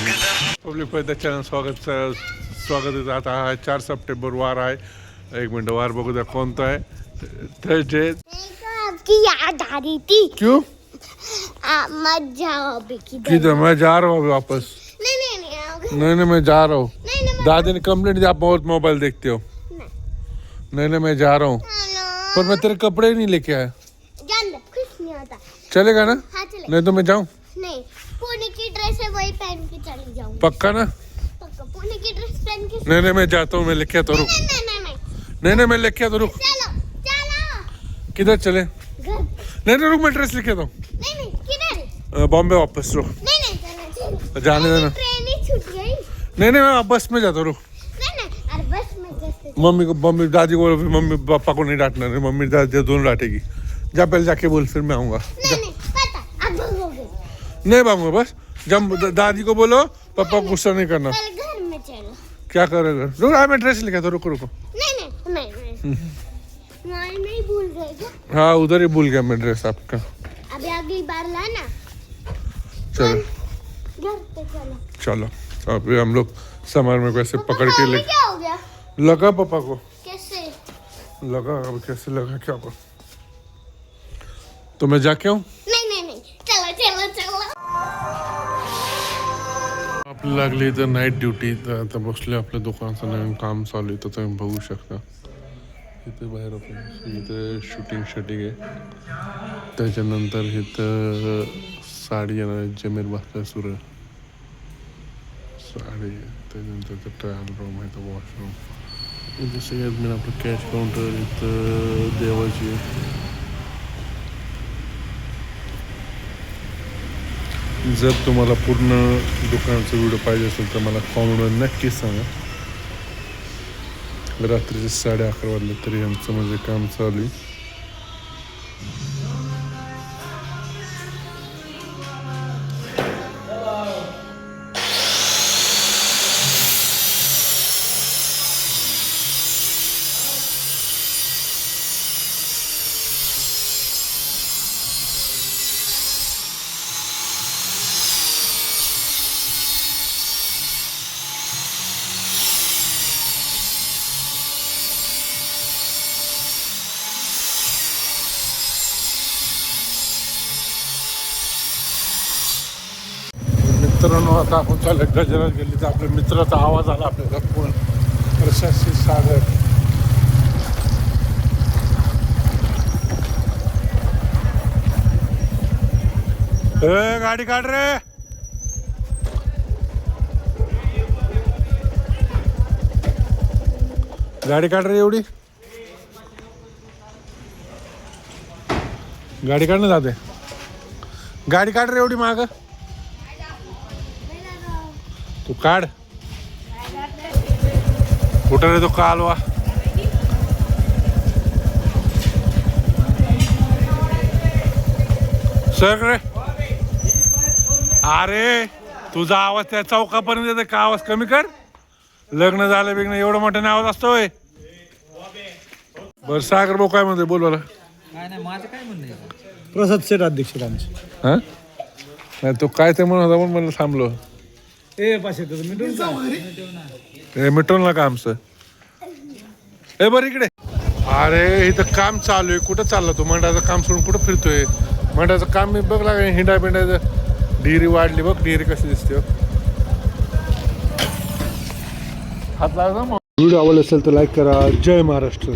परत त्या चॅनल स्वागत स्वागत आता हा। चार सप्टेंबर वार आहे एक मिनटं वार बघू द्या कोणता आहे थर्सडे को आपकी याद आ रही थी। क्यों? आप मत जाओ अभी किधर किधर मैं जा रहा हूँ वापस। नहीं नहीं नहीं आओगे नहीं नहीं मैं जा रहा हूँ। दादी ने कंप्लेंट दी आप बहुत मोबाइल देखते हो। नहीं। नहीं मैं जा रहा हूँ। पर मैं तेरे कपड़े नहीं लेके आया। चलेगा ना? हाँ नहीं तो मैं जाऊँ नहीं पुणे की ड्रेस है वही पहन के चली जाऊँगी पक्का ना? नहीं नहीं मैं जाता हूँ मैं लेके आता हूँ रुक। नहीं नहीं नहीं नहीं। नहीं नहीं मैं लेके आता हूँ रुक। चलो चलो। किधर चले? नहीं नहीं रुक मैं ड्रेस लेके आता हूँ। किधर? अ, बॉम्बे वापस रुक। नहीं नहीं चलो चलो जाने देना ट्रेन ही छूट गई। नहीं नहीं मैं बस में जाता हूँ रुक। मम्मी को मम्मी दादी को फिर मम्मी पापा को नहीं डांटना नहीं मम्मी दादी दोनों डांटेगी। जा पहले जाके बोल फिर मैं आऊँगा। नहीं नहीं पता अब नहीं भाऊँगा बस। जब दादी को बोलो पापा गुस्सा नहीं करना। घर में चलो। क्या करेगा रुक हाँ मैं ड्रेस लेके आता रुको रुको। नहीं नहीं नहीं नहीं। भूल क्या? हाँ उधर ही भूल गया मैं ड्रेस आपका। अभी अगली बार लाना। चलो। घर पे चलो। चलो अभी हम लोग समर में कैसे पकड़ के ले क्या हो गया? लगा पापा को। कैसे? लगा अब कैसे लगा क्या कर तो मैं जाके आऊँ? नहीं नहीं नाही। चलो चलो चलो। आपल्याला लागली तर नाईट ड्युटी तर आता बसले आपल्या दुकानाचं नवीन काम चालू आहे तर तुम्ही बघू शकता. इथे बाहेर आपण इथे शूटिंग शूटिंग आहे. त्याच्यानंतर इथं साडी येणार आहे जमीर बसला सुरू आहे साडी त्याच्यानंतर इथं ट्रायल रूम आहे तर वॉशरूम इथे सगळ्यात मेन आपलं कॅश काउंटर इथं देवाची. जर तुम्हाला पूर्ण दुकानाचा व्हिडिओ पाहिजे असेल तर मला कॉमेंटवर नक्कीच सांगा. रात्रीचे साडे अकरा वाजले तरी आमचं म्हणजे काम चालू आहे. मित्रांनो आता आपण चालत गजरात गेली तर आपल्या मित्राचा आवाज आला आपल्याला कोण प्रशासित सागर. ए, गाडी काढ रे. गाडी काढ रे एवढी. गाडी काढ ना जाते गाडी काढ रे एवढी माग. तू काढ कुठं रे तो कालवा. सर रे. अरे तुझा आवाज त्या चौकापर्यंत येतो का आवाज कमी कर? लग्न झालं बिग्न एवढं मोठ्याने आवाज असतोय बर सागर भाऊ काय म्हणते बोल मला काय नाही माझं काय म्हणणं आहे? प्रसाद सेठ अध्यक्ष आमचे. हा? नाही तो काय ते म्हणत होता म्हणून म्हणलं थांबलो. ए तुझं मिटून. हे मिटवलं ना का आमचं. ए बरं इकडे. अरे इथं काम चालू आहे. कुठं चालला तू? मंडाचं काम सोडून कुठं फिरतोय? मंडाचं काम मी बघ लागा हिंडा बिंडाचं डिरी वाढली बघ. डिरी कशी दिसते हो. हात लागला व्हिडिओ आवडला असेल तर लाईक करा. जय महाराष्ट्र.